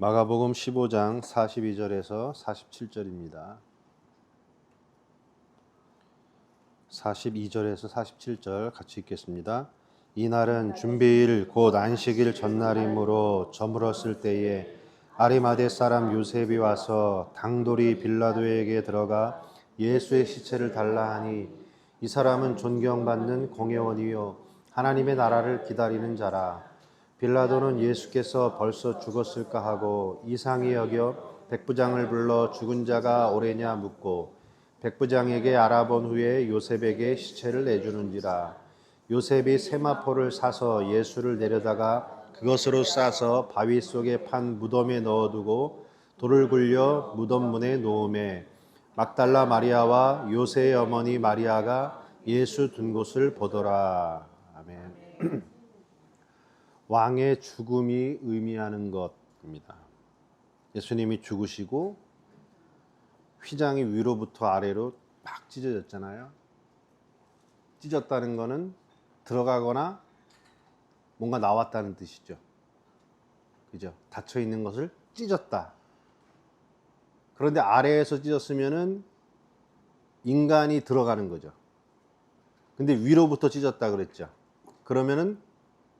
마가복음 15장 42절에서 47절입니다. 42절에서 47절 같이 읽겠습니다. 이날은 준비일 곧 안식일 전날이므로 저물었을 때에 아리마대 사람 요셉이 와서 당돌이 빌라도에게 들어가 예수의 시체를 달라 하니 이 사람은 존경받는 공회원이요 하나님의 나라를 기다리는 자라 빌라도는 예수께서 벌써 죽었을까 하고 이상히 여겨 백부장을 불러 죽은 자가 오래냐 묻고 백부장에게 알아본 후에 요셉에게 시체를 내주는지라 요셉이 세마포를 사서 예수를 내려다가 그것으로 싸서 바위 속에 판 무덤에 넣어두고 돌을 굴려 무덤 문에 놓음에 막달라 마리아와 요새의 어머니 마리아가 예수 둔 곳을 보더라 아멘. 왕의 죽음이 의미하는 것입니다. 예수님이 죽으시고 휘장이 위로부터 아래로 막 찢어졌잖아요. 찢었다는 것은 들어가거나 뭔가 나왔다는 뜻이죠. 그죠? 닫혀 있는 것을 찢었다. 그런데 아래에서 찢었으면은 인간이 들어가는 거죠. 근데 위로부터 찢었다 그랬죠. 그러면은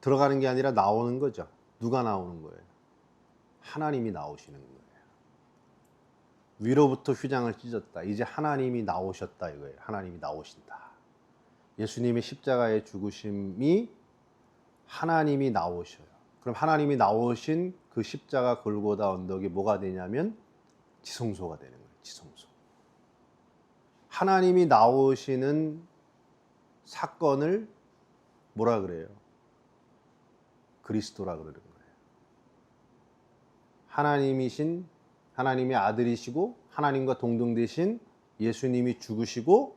들어가는 게 아니라 나오는 거죠. 누가 나오는 거예요? 하나님이 나오시는 거예요. 위로부터 휘장을 찢었다. 이제 하나님이 나오셨다 이거예요. 하나님이 나오신다. 예수님의 십자가의 죽으심이 하나님이 나오셔요. 그럼 하나님이 나오신 그 십자가 골고다 언덕이 뭐가 되냐면 지성소가 되는 거예요. 지성소. 하나님이 나오시는 사건을 뭐라 그래요? 그리스도라 그러는 거예요. 하나님이신 하나님의 아들이시고 하나님과 동등되신 예수님이 죽으시고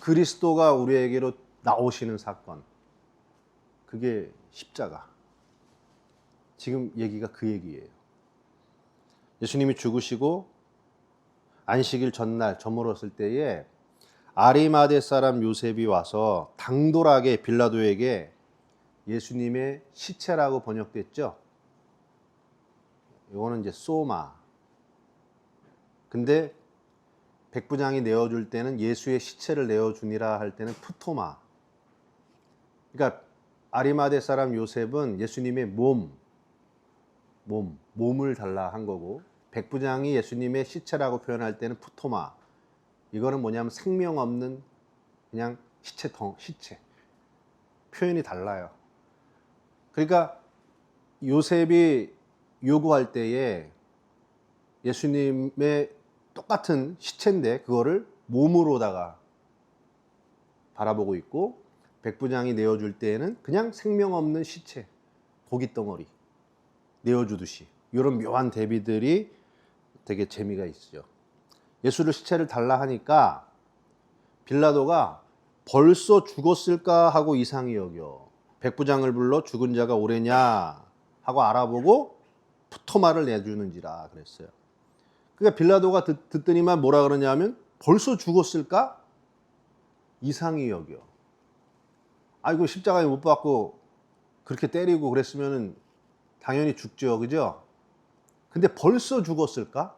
그리스도가 우리에게로 나오시는 사건. 그게 십자가. 지금 얘기가 그 얘기예요. 예수님이 죽으시고 안식일 전날 저물었을 때에 아리마대 사람 요셉이 와서 당돌하게 빌라도에게 예수님의 시체라고 번역됐죠. 이거는 이제 소마. 근데 백부장이 내어줄 때는 예수의 시체를 내어주니라 할 때는 푸토마. 그러니까 아리마대 사람 요셉은 예수님의 몸, 몸, 몸을 달라 한 거고 백부장이 예수님의 시체라고 표현할 때는 푸토마. 이거는 뭐냐면 생명 없는 그냥 시체통, 시체. 표현이 달라요. 그러니까 요셉이 요구할 때에 예수님의 똑같은 시체인데 그거를 몸으로다가 바라보고 있고 백부장이 내어줄 때에는 그냥 생명 없는 시체, 고기 덩어리 내어주듯이 이런 묘한 대비들이 되게 재미가 있죠. 예수를 시체를 달라 하니까 빌라도가 벌써 죽었을까 하고 이상히 여겨. 백부장을 불러 죽은 자가 오래냐 하고 알아보고 푸토마를 내주는지라 그랬어요. 그러니까 빌라도가 듣, 듣더니만 뭐라 그러냐면 벌써 죽었을까? 이상히 여겨. 아이고 십자가에 못 박고 그렇게 때리고 그랬으면은 당연히 죽죠, 그죠? 근데 벌써 죽었을까?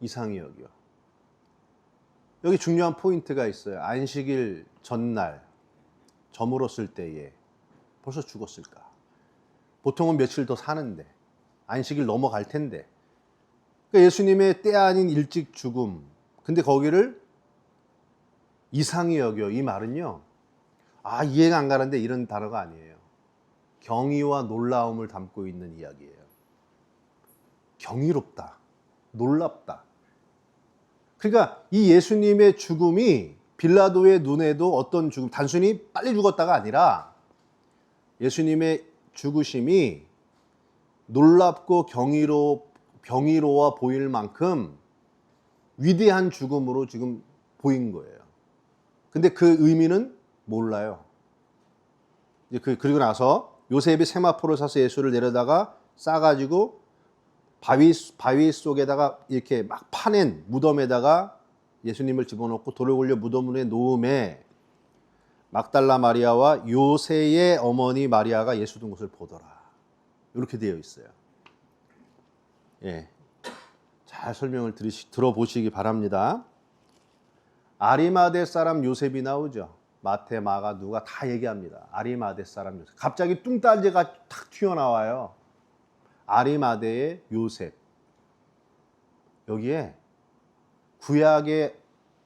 이상히 여겨. 여기 중요한 포인트가 있어요. 안식일 전날 저물었을 때에 벌써 죽었을까? 보통은 며칠 더 사는데 안식일 넘어갈 텐데. 그러니까 예수님의 때 아닌 일찍 죽음. 근데 거기를 이상히 여겨. 이 말은요. 아, 이해가 안 가는데 이런 단어가 아니에요. 경이와 놀라움을 담고 있는 이야기예요. 경이롭다. 놀랍다. 그러니까 이 예수님의 죽음이 빌라도의 눈에도 어떤 죽음, 단순히 빨리 죽었다가 아니라 예수님의 죽으심이 놀랍고 경이로, 병이로워 보일 만큼 위대한 죽음으로 지금 보인 거예요. 근데 그 의미는 몰라요. 그, 그리고 나서 요셉이 세마포를 사서 예수를 내려다가 싸가지고 바위, 바위 속에다가 이렇게 막 파낸 무덤에다가 예수님을 집어넣고 돌을 굴려 무덤에 놓음에 막달라 마리아와 요새의 어머니 마리아가 예수 둔 것을 보더라. 이렇게 되어 있어요. 예. 잘 설명을 들으시, 들어보시기 바랍니다. 아리마대 사람 요셉이 나오죠. 마태, 마가, 누가 다 얘기합니다. 아리마대 사람 요셉. 갑자기 뚱딴지가 탁 튀어나와요. 아리마대의 요셉. 여기에 구약의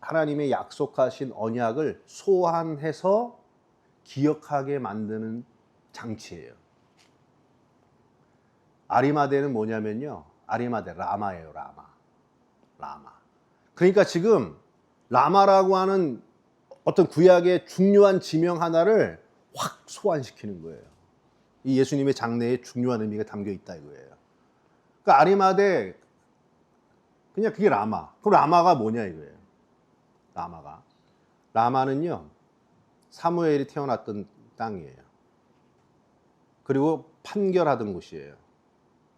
하나님의 약속하신 언약을 소환해서 기억하게 만드는 장치예요. 아리마대는 뭐냐면요. 아리마대 라마예요, 라마. 라마. 그러니까 지금 라마라고 하는 어떤 구약의 중요한 지명 하나를 확 소환시키는 거예요. 이 예수님의 장래에 중요한 의미가 담겨 있다 이거예요. 그러니까 아리마대 그냥 그게 라마. 그럼 라마가 뭐냐 이거예요. 라마가. 라마는요. 사무엘이 태어났던 땅이에요. 그리고 판결하던 곳이에요.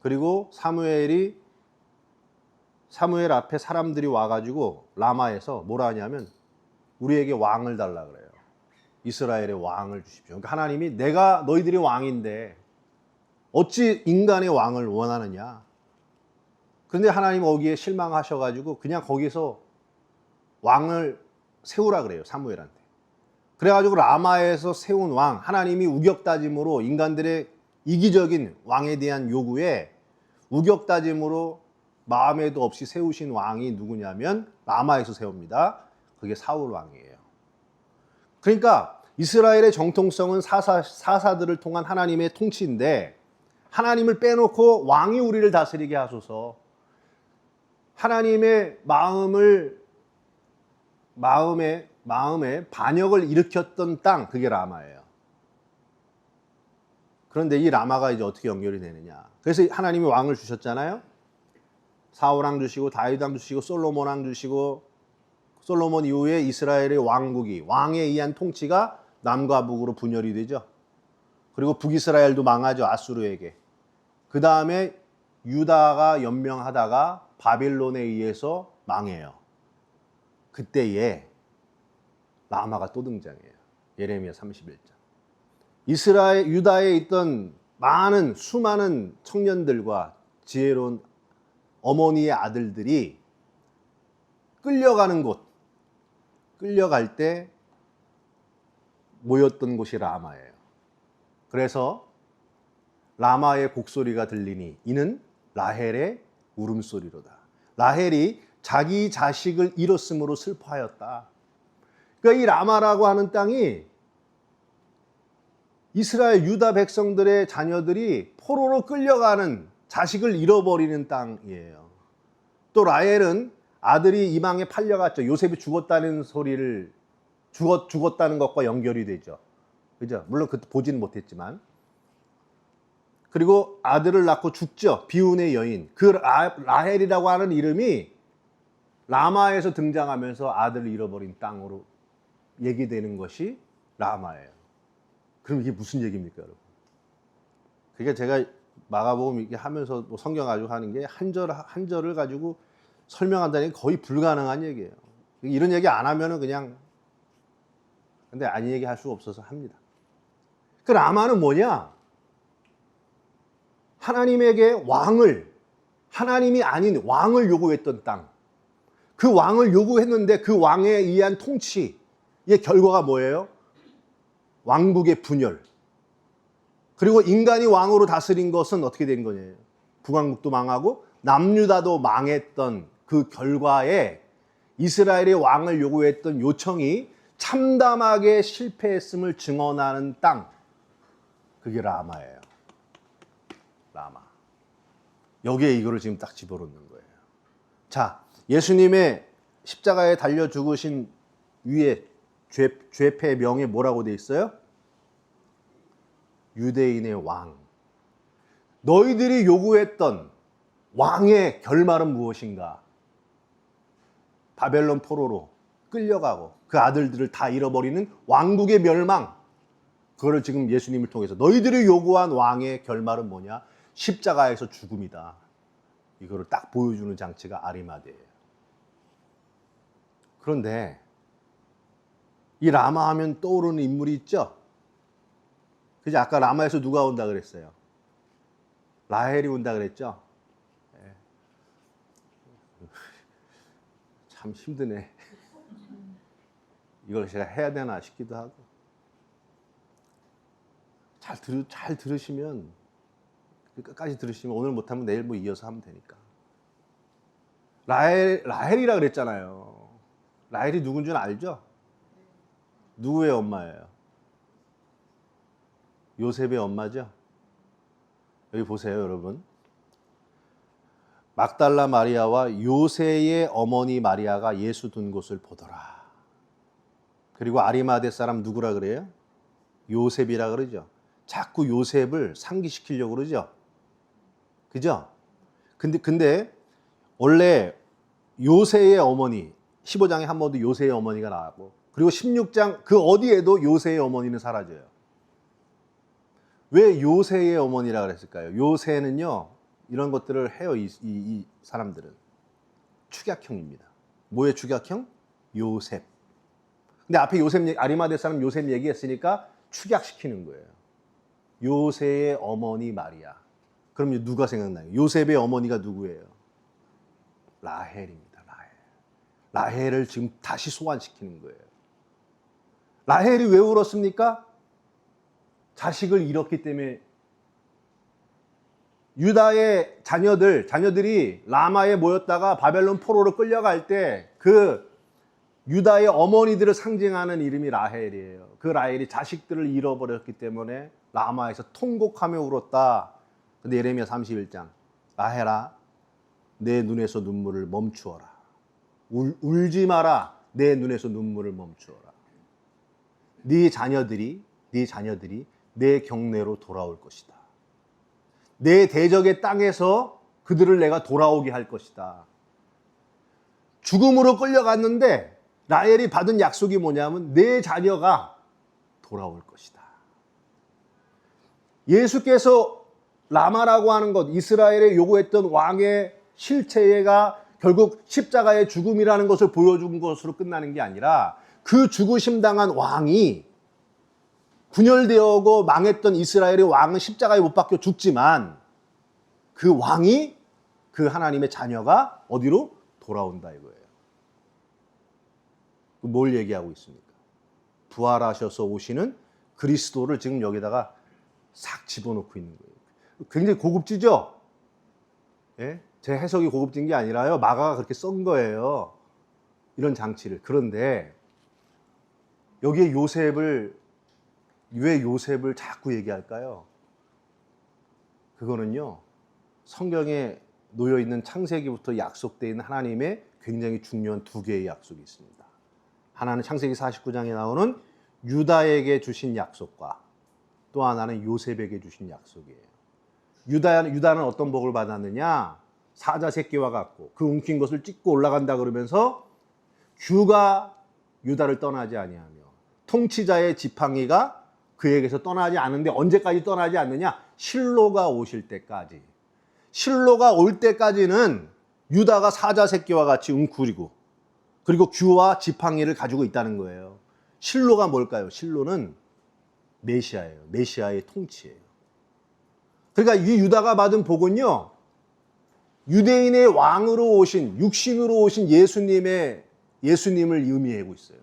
그리고 사무엘이 사무엘 앞에 사람들이 와가지고 라마에서 뭐라 하냐면 우리에게 왕을 달라 그래요. 이스라엘의 왕을 주십시오. 그러니까 하나님이 내가 너희들이 왕인데 어찌 인간의 왕을 원하느냐? 그런데 하나님 거기에 실망하셔가지고 그냥 거기서 왕을 세우라 그래요 사무엘한테. 그래가지고 라마에서 세운 왕 하나님이 우격다짐으로 인간들의 이기적인 왕에 대한 요구에 우격다짐으로 마음에도 없이 세우신 왕이 누구냐면 라마에서 세웁니다. 그게 사울 왕이에요. 그러니까 이스라엘의 정통성은 사사, 사사들을 통한 하나님의 통치인데 하나님을 빼놓고 왕이 우리를 다스리게 하소서 하나님의 마음을 마음에 마음에 반역을 일으켰던 땅 그게 라마예요. 그런데 이 라마가 이제 어떻게 연결이 되느냐? 그래서 하나님이 왕을 주셨잖아요. 사울 왕 주시고 다윗 왕 주시고 솔로몬 왕 주시고 솔로몬 이후에 이스라엘의 왕국이 왕에 의한 통치가 남과 북으로 분열이 되죠. 그리고 북이스라엘도 망하죠 아수르에게. 그 다음에 유다가 연명하다가 바빌론에 의해서 망해요. 그때에 라마가 또 등장해요. 예레미야 31장. 이스라엘 유다에 있던 많은 수많은 청년들과 지혜로운 어머니의 아들들이 끌려가는 곳, 끌려갈 때 모였던 곳이 라마예요. 그래서 라마의 곡소리가 들리니 이는 라헬의 울음소리로다. 라헬이 자기 자식을 잃었으므로 슬퍼하였다. 그러니까 이 라마라고 하는 땅이 이스라엘 유다 백성들의 자녀들이 포로로 끌려가는 자식을 잃어버리는 땅이에요. 또 라헬은 아들이 이방에 팔려갔죠. 요셉이 죽었다는 소리를 죽었 죽었다는 것과 연결이 되죠. 그죠? 물론 그때 보지는 못했지만. 그리고 아들을 낳고 죽죠. 비운의 여인. 그 라, 라헬이라고 하는 이름이 라마에서 등장하면서 아들을 잃어버린 땅으로 얘기되는 것이 라마예요. 그럼 이게 무슨 얘기입니까, 여러분? 그러니까 제가 마가복음 이렇게 하면서 뭐 성경 가지고 하는 게 한절 한 절을 가지고 설명한다는 게 거의 불가능한 얘기예요. 이런 얘기 안 하면은 그냥 근데 아니 얘기 할 수 없어서 합니다. 그 라마는 뭐냐? 하나님에게 왕을 하나님이 아닌 왕을 요구했던 땅. 그 왕을 요구했는데 그 왕에 의한 통치의 결과가 뭐예요? 왕국의 분열. 그리고 인간이 왕으로 다스린 것은 어떻게 된 거냐요? 북왕국도 망하고 남유다도 망했던 그 결과에 이스라엘의 왕을 요구했던 요청이 참담하게 실패했음을 증언하는 땅. 그게 라마예요. 라마. 여기에 이거를 지금 딱 집어넣는 거예요. 자, 예수님의 십자가에 달려 죽으신 위에 죄, 죄패 명에 뭐라고 돼 있어요? 유대인의 왕. 너희들이 요구했던 왕의 결말은 무엇인가? 바벨론 포로로 끌려가고 그 아들들을 다 잃어버리는 왕국의 멸망. 그거를 지금 예수님을 통해서 너희들이 요구한 왕의 결말은 뭐냐? 십자가에서 죽음이다. 이거를 딱 보여주는 장치가 아리마대예요. 그런데 이 라마 하면 떠오르는 인물이 있죠? 그지? 아까 라마에서 누가 온다 그랬어요? 라헬이 온다 그랬죠? 예. 참 힘드네. 이걸 제가 해야 되나 싶기도 하고. 잘, 들, 잘 들으시면 끝까지 들으시면 오늘 못하면 내일 뭐 이어서 하면 되니까. 라헬 라헬이라 그랬잖아요. 라헬이 누군 줄 알죠? 누구의 엄마예요? 요셉의 엄마죠. 여기 보세요, 여러분. 막달라 마리아와 요새의 어머니 마리아가 예수 둔 곳을 보더라. 그리고 아리마대 사람 누구라 그래요? 요셉이라 그러죠. 자꾸 요셉을 상기시키려고 그러죠. 그죠? 근데 근데 원래 요새의 어머니 15장에 한 번도 요새의 어머니가 나왔고 그리고 16장 그 어디에도 요새의 어머니는 사라져요. 왜 요새의 어머니라 그랬을까요? 요새는요 이런 것들을 해요 이, 이, 이 사람들은 축약형입니다. 뭐의 축약형? 요셉. 근데 앞에 요셉 아리마대 사람 요셉 얘기했으니까 축약시키는 거예요. 요새의 어머니 마리아. 그럼 누가 생각나요? 요셉의 어머니가 누구예요? 라헬입니다. 라헬. 라헬을 지금 다시 소환시키는 거예요. 라헬이 왜 울었습니까? 자식을 잃었기 때문에 유다의 자녀들, 자녀들이 라마에 모였다가 바벨론 포로로 끌려갈 때 그 유다의 어머니들을 상징하는 이름이 라헬이에요. 그 라헬이 자식들을 잃어버렸기 때문에 라마에서 통곡하며 울었다. 근데 예레미야 31장 라헬아 내 눈에서 눈물을 멈추어라. 울, 울지 마라. 내 눈에서 눈물을 멈추어라. 네 자녀들이 네 자녀들이 내 경내로 돌아올 것이다. 내 대적의 땅에서 그들을 내가 돌아오게 할 것이다. 죽음으로 끌려갔는데 라헬이 받은 약속이 뭐냐면 내 자녀가 돌아올 것이다. 예수께서 라마라고 하는 것, 이스라엘에 요구했던 왕의 실체가 결국 십자가의 죽음이라는 것을 보여준 것으로 끝나는 게 아니라 그 죽으심 당한 왕이 분열되어고 망했던 이스라엘의 왕은 십자가에 못 박혀 죽지만 그 왕이 그 하나님의 자녀가 어디로 돌아온다 이거예요. 뭘 얘기하고 있습니까? 부활하셔서 오시는 그리스도를 지금 여기다가 싹 집어넣고 있는 거예요. 굉장히 고급지죠? 예? 제 해석이 고급진 게 아니라요. 마가가 그렇게 쓴 거예요. 이런 장치를. 그런데 여기에 요셉을 왜 요셉을 자꾸 얘기할까요? 그거는요. 성경에 놓여 있는 창세기부터 약속되어 있는 하나님의 굉장히 중요한 두 개의 약속이 있습니다. 하나는 창세기 49장에 나오는 유다에게 주신 약속과 또 하나는 요셉에게 주신 약속이에요. 유다, 유다는 어떤 복을 받았느냐? 사자 새끼와 같고 그 움킨 것을 찢고 올라간다 그러면서 규가 유다를 떠나지 아니하며 통치자의 지팡이가 그에게서 떠나지 않는데 언제까지 떠나지 않느냐? 실로가 오실 때까지. 실로가 올 때까지는 유다가 사자 새끼와 같이 웅크리고 그리고 규와 지팡이를 가지고 있다는 거예요. 실로가 뭘까요? 실로는 메시아예요. 메시아의 통치예요. 그러니까 이 유다가 받은 복은요. 유대인의 왕으로 오신 육신으로 오신 예수님의 예수님을 의미하고 있어요.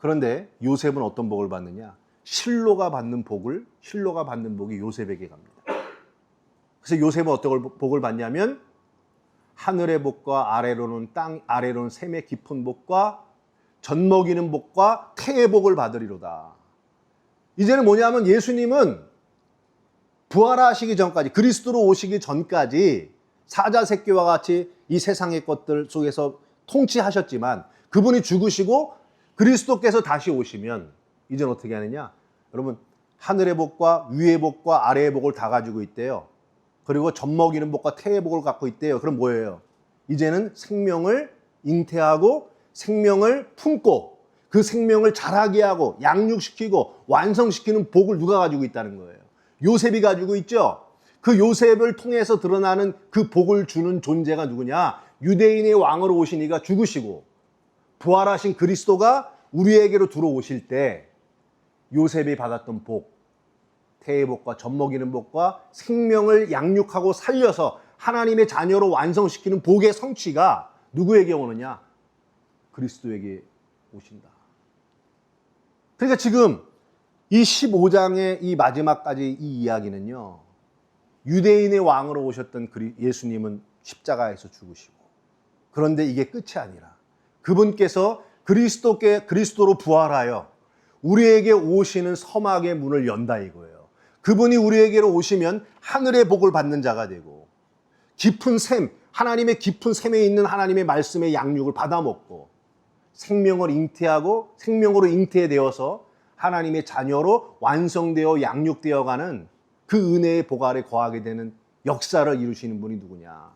그런데 요셉은 어떤 복을 받느냐? 실로가 받는 복을 실로가 받는 복이 요셉에게 갑니다. 그래서 요셉은 어떤 복을 받냐면 하늘의 복과 아래로는 땅 아래로는 샘의 깊은 복과 젖 먹이는 복과 태의 복을 받으리로다. 이제는 뭐냐면 예수님은 부활하시기 전까지 그리스도로 오시기 전까지 사자 새끼와 같이 이 세상의 것들 속에서 통치하셨지만 그분이 죽으시고 그리스도께서 다시 오시면 이제는 어떻게 하느냐? 여러분 하늘의 복과 위의 복과 아래의 복을 다 가지고 있대요. 그리고 젖 먹이는 복과 태의 복을 갖고 있대요. 그럼 뭐예요? 이제는 생명을 잉태하고 생명을 품고 그 생명을 자라게 하고 양육시키고 완성시키는 복을 누가 가지고 있다는 거예요? 요셉이 가지고 있죠. 그 요셉을 통해서 드러나는 그 복을 주는 존재가 누구냐? 유대인의 왕으로 오신 이가 죽으시고 부활하신 그리스도가 우리에게로 들어오실 때 요셉이 받았던 복, 태의 복과 젖 먹이는 복과 생명을 양육하고 살려서 하나님의 자녀로 완성시키는 복의 성취가 누구에게 오느냐? 그리스도에게 오신다. 그러니까 지금 이 15장의 이 마지막까지 이 이야기는요. 유대인의 왕으로 오셨던 예수님은 십자가에서 죽으시고 그런데 이게 끝이 아니라 그분께서 그리스도께 그리스도로 부활하여 우리에게 오시는 서막의 문을 연다 이거예요. 그분이 우리에게로 오시면 하늘의 복을 받는 자가 되고 깊은 샘, 하나님의 깊은 샘에 있는 하나님의 말씀의 양육을 받아 먹고 생명을 잉태하고 생명으로 잉태되어서 하나님의 자녀로 완성되어 양육되어 가는 그 은혜의 복 아래 거하게 되는 역사를 이루시는 분이 누구냐?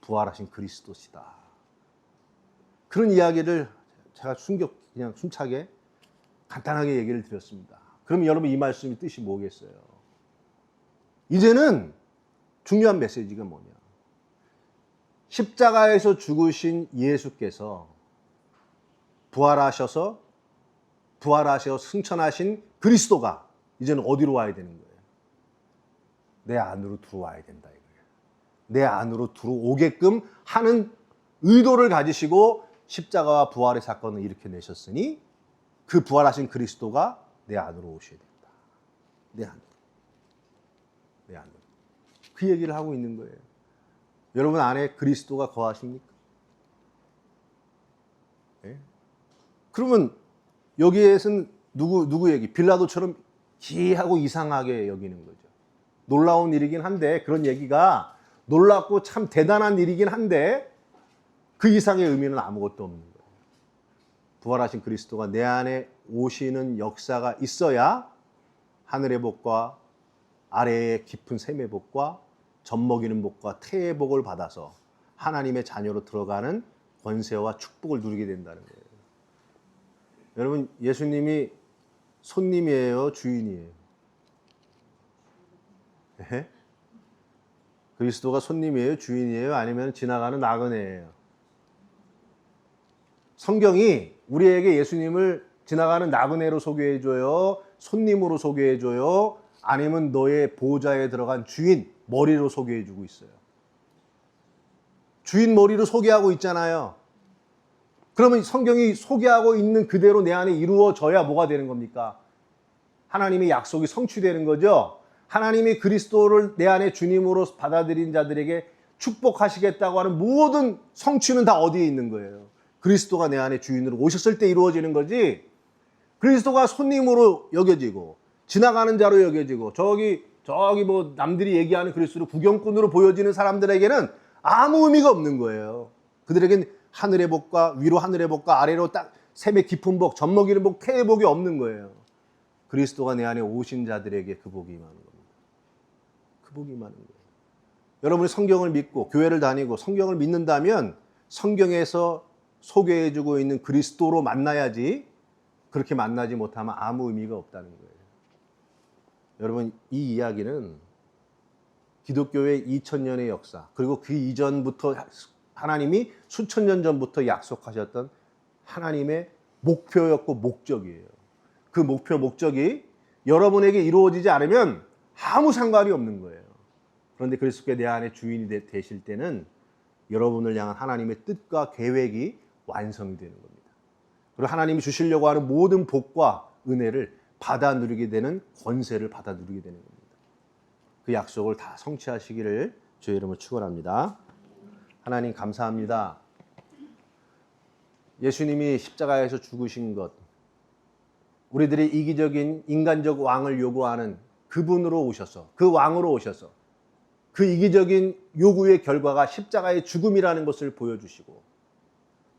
부활하신 그리스도시다. 그런 이야기를 제가 숨겨 그냥 숨차게 간단하게 얘기를 드렸습니다. 그럼 여러분 이 말씀의 뜻이 뭐겠어요? 이제는 중요한 메시지가 뭐냐? 십자가에서 죽으신 예수께서 부활하셔서 부활하셔 승천하신 그리스도가 이제는 어디로 와야 되는 거예요? 내 안으로 들어와야 된다 이거예요. 내 안으로 들어오게끔 하는 의도를 가지시고 십자가와 부활의 사건을 일으켜 내셨으니 그 부활하신 그리스도가 내 안으로 오셔야 된다. 내 안으로. 내 안으로. 그 얘기를 하고 있는 거예요. 여러분 안에 그리스도가 거하십니까? 예? 그러면 여기에서는 누구 누구 얘기? 빌라도처럼 기이하고 이상하게 여기는 거죠. 놀라운 일이긴 한데 그런 얘기가 놀랍고 참 대단한 일이긴 한데 그 이상의 의미는 아무것도 없는 거예요. 부활하신 그리스도가 내 안에 오시는 역사가 있어야 하늘의 복과 아래의 깊은 샘의 복과 젖먹이는 복과 태의 복을 받아서 하나님의 자녀로 들어가는 권세와 축복을 누리게 된다는 거예요. 여러분 예수님이 손님이에요, 주인이에요? 예? 그리스도가 손님이에요, 주인이에요, 아니면 지나가는 나그네예요? 성경이 우리에게 예수님을 지나가는 나그네로 소개해 줘요, 손님으로 소개해 줘요, 아니면 너의 보좌에 들어간 주인 머리로 소개해 주고 있어요. 주인 머리로 소개하고 있잖아요. 그러면 성경이 소개하고 있는 그대로 내 안에 이루어져야 뭐가 되는 겁니까? 하나님의 약속이 성취되는 거죠. 하나님이 그리스도를 내 안에 주님으로 받아들인 자들에게 축복하시겠다고 하는 모든 성취는 다 어디에 있는 거예요? 그리스도가 내 안에 주인으로 오셨을 때 이루어지는 거지. 그리스도가 손님으로 여겨지고 지나가는 자로 여겨지고 저기 저기 뭐 남들이 얘기하는 그리스도를 구경꾼으로 보여지는 사람들에게는 아무 의미가 없는 거예요. 그들에겐 하늘의 복과 위로 하늘의 복과 아래로 딱 샘의 깊은 복, 젖먹이는 복, 태의 복이 없는 거예요. 그리스도가 내 안에 오신 자들에게 그 복이 임하는 겁니다. 그 복이 임하는 거예요. 여러분이 성경을 믿고 교회를 다니고 성경을 믿는다면 성경에서 소개해주고 있는 그리스도로 만나야지 그렇게 만나지 못하면 아무 의미가 없다는 거예요. 여러분 이 이야기는 기독교의 2000년의 역사 그리고 그 이전부터 하나님이 수천 년 전부터 약속하셨던 하나님의 목표였고 목적이에요. 그 목표 목적이 여러분에게 이루어지지 않으면 아무 상관이 없는 거예요. 그런데 그리스도께 내 안에 주인이 되- 되실 때는 여러분을 향한 하나님의 뜻과 계획이 완성이 되는 겁니다. 그리고 하나님이 주시려고 하는 모든 복과 은혜를 받아 누리게 되는 권세를 받아 누리게 되는 겁니다. 그 약속을 다 성취하시기를 주의 이름으로 축원합니다. 하나님 감사합니다. 예수님이 십자가에서 죽으신 것, 우리들이 이기적인 인간적 왕을 요구하는 그분으로 오셔서 그 왕으로 오셔서 그 이기적인 요구의 결과가 십자가의 죽음이라는 것을 보여주시고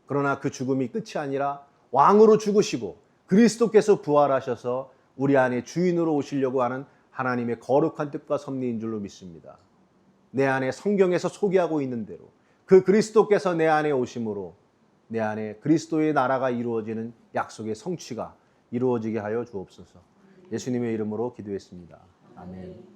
그러나 그 죽음이 끝이 아니라 왕으로 죽으시고 그리스도께서 부활하셔서 우리 안에 주인으로 오시려고 하는 하나님의 거룩한 뜻과 섭리인 줄로 믿습니다. 내 안에 성경에서 소개하고 있는 대로 그 그리스도께서 내 안에 오심으로 내 안에 그리스도의 나라가 이루어지는 약속의 성취가 이루어지게 하여 주옵소서. 예수님의 이름으로 기도했습니다. 아멘.